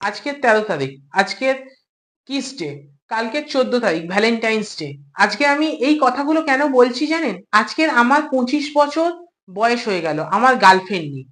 আজকের তেরো তারিখ, আজকের কিস ডে কালকে চোদ্দ তারিখ ভ্যালেন্টাইন্স ডে আজকে আমি এই কথাগুলো কেন বলছি জানেন? আজকের আমার পঁচিশ বছর বয়স হয়ে গেল, আমার গার্লফ্রেন্ড নেই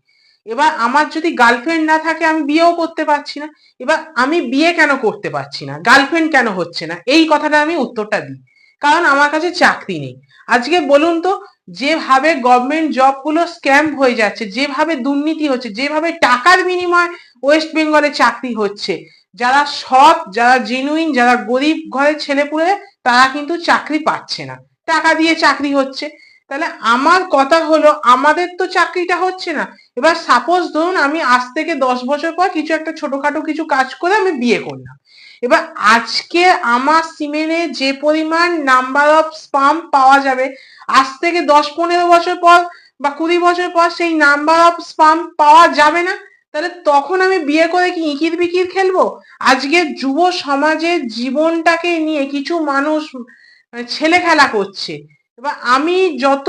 এবার আমার যদি গার্লফ্রেন্ড না থাকে, আমি বিয়েও করতে পারছি না। এবার আমি বিয়ে কেন করতে পারছি না? গার্লফ্রেন্ড কেন হচ্ছে না? এই কথাটা আমি উত্তরটা দিই। কারণ আমার কাছে চাকরি নেই। আজকে বলুন তো যেভাবে গভর্নমেন্ট জবগুলো স্ক্যাম হয়ে যাচ্ছে, যেভাবে দুর্নীতি হচ্ছে, যেভাবে টাকার বিনিময়ে ওয়েস্ট বেঙ্গলে চাকরি হচ্ছে, যারা সৎ, যারা জেনুইন যারা গরিব ঘরের ছেলেপুলে তারা কিন্তু চাকরি পাচ্ছে না। টাকা দিয়ে চাকরি হচ্ছে। তাহলে আমার কথা হলো, আমাদের তো চাকরিটা হচ্ছে না। এবার সাপোজ ধরুন আমি আজ থেকে দশ বছর পর কিছু একটা ছোটখাটো কিছু কাজ করে আমি বিয়ে করলাম। এবার আজকে আমার সিমেনে যে পরিমাণ নাম্বার অফ স্পাম পাওয়া যাবে, আজ থেকে দশ পনেরো বছর পর বা কুড়ি বছর পর সেই নাম্বার অফ স্পাম পাওয়া যাবে না, তাহলে তখন আমি বিয়ে করে কি ইকির বিকির খেলব? আজকে যুব সমাজের জীবনটাকে নিয়ে কিছু মানুষ মানে ছেলে খেলা করছে। এবার আমি যত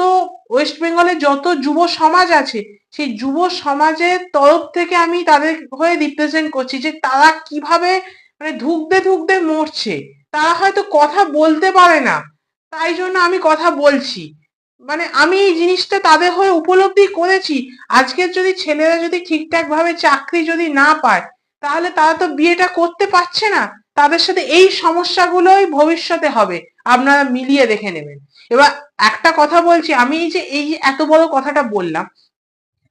ওয়েস্ট বেঙ্গলে যত যুব সমাজ আছে, সেই যুব সমাজের তরফ থেকে আমি তাদের হয়ে রিপ্রেজেন্ট করছি যে তারা কীভাবে মানে ধুকতে ধুকতে মরছে। তারা হয়তো কথা বলতে পারে না, তাই জন্য আমি কথা বলছি। মানে আমি এই জিনিসটা তাদের হয়ে উপলব্ধি করেছি। আজকের যদি ছেলেরা যদি ঠিকঠাক ভাবে চাকরি যদি না পায়, তাহলে তারা তো বিয়েটা করতে পারছে না। তাদের সাথে এই সমস্যাগুলোই ভবিষ্যতে হবে। আপনারা মিলিয়ে দেখে নেবেন। এবার একটা কথা বলছি, আমি যে, এই এত বড় কথাটা বললাম,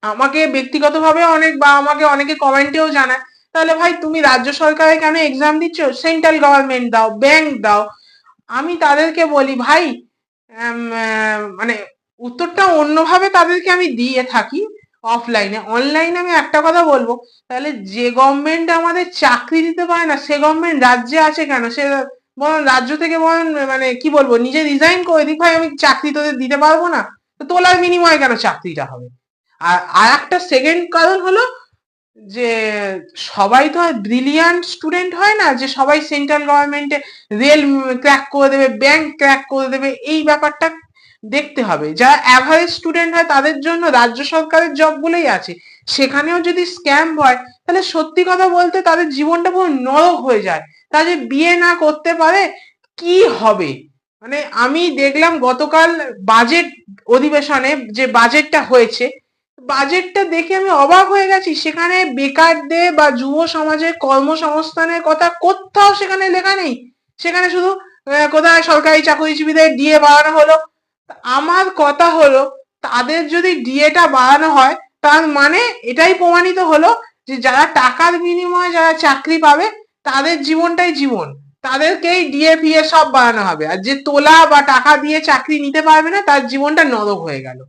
আমাকে ব্যক্তিগতভাবে অনেক বা আমাকে অনেকে কমেন্টেও জানায়, তাহলে ভাই তুমি রাজ্য সরকারে কেন এক্সাম দিচ্ছ? সেন্ট্রাল গভর্নমেন্ট দাও ব্যাংক দাও। আমি তাদেরকে বলি, ভাই মানে উত্তরটা অন্যভাবে তাদেরকে আমি দিয়ে থাকি অফলাইনে অনলাইনে আমি একটা কথা বলব, তাহলে যে গভর্নমেন্ট আমাদের চাকরি দিতে পারে না, সে গভর্নমেন্ট রাজ্যে আছে কেন? সে বরং রাজ্য থেকে বরং মানে কি বলব, নিজে রিজাইন করে দিক, ভাই, আমি চাকরি তোদের দিতে পারব না। তো তোলার বিনিময়ে কেন চাকরিটা হবে? আর আর একটা সেকেন্ড কারণ হলো যে, সবাই তো আর ব্রিলিয়ান্ট স্টুডেন্ট হয় না, যে সবাই সেন্ট্রাল গভর্নমেন্টে রেল ক্র্যাক করে দেবে ব্যাংক ক্র্যাক করে দেবে, এই ব্যাপারটা দেখতে হবে। যারা অ্যাভারেজ স্টুডেন্ট হয়, তাদের জন্য রাজ্য সরকারের জবগুলোই আছে। সেখানেও যদি স্ক্যাম হয়, তাহলে সত্যি কথা বলতে তাদের জীবনটা পুরো নরক হয়ে যায়। তা যে বিয়ে না করতে পারে, কি হবে? মানে আমি দেখলাম গতকাল বাজেট অধিবেশনে যে বাজেটটা হয়েছে বাজেটটা দেখে আমি অবাক হয়ে গেছি। সেখানে বেকারদের বা যুব সমাজের কর্মসংস্থানের কথা কোথাও সেখানে লেখা নেই। সেখানে শুধু কোথায় সরকারি চাকরিজীবীদের ডিএ বাড়ানো হলো। আমার কথা হলো, তাদের যদি ডিএটা বাড়ানো হয়, তার মানে এটাই প্রমাণিত হলো যে যারা টাকার বিনিময়ে যারা চাকরি পাবে তাদের জীবনটাই জীবন। তাদেরকেই ডিএ ফিএ সব বাড়ানো হবে। আর যে তোলা বা টাকা দিয়ে চাকরি নিতে পারবে না, তার জীবনটা নরক হয়ে গেল।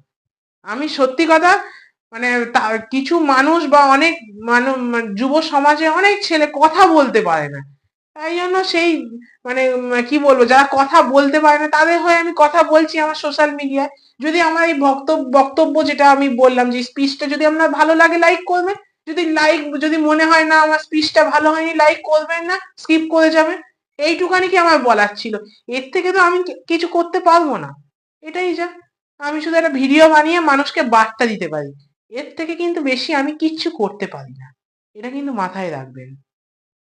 আমি সত্যি কথা মানে কিছু মানুষ বা অনেক মানুষ যুব সমাজে অনেক ছেলে কথা বলতে পারে না। তাই জন্য সেই মানে কি বলব, যারা কথা বলতে পারে না, তাদের হয়ে আমি কথা বলছি আমার সোশ্যাল মিডিয়ায় যদি আমার এই বক্তব্য বক্তব্য যেটা আমি বললাম, যে স্পিচটা যদি আপনার ভালো লাগে লাইক করবেন। যদি লাইক যদি মনে হয় না আমার স্পিচটা ভালো হয়নি লাইক করবেন না স্কিপ করে যাবেন। এইটুকানি কি আমার বলার ছিল? এর থেকে তো আমি কিছু করতে পারব না। এটাই যা। আমি শুধু একটা ভিডিও বানিয়ে মানুষকে বার্তা দিতে পারি। এর থেকে কিন্তু বেশি আমি কিচ্ছু করতে পারি না। এটা কিন্তু মাথায় রাখবেন।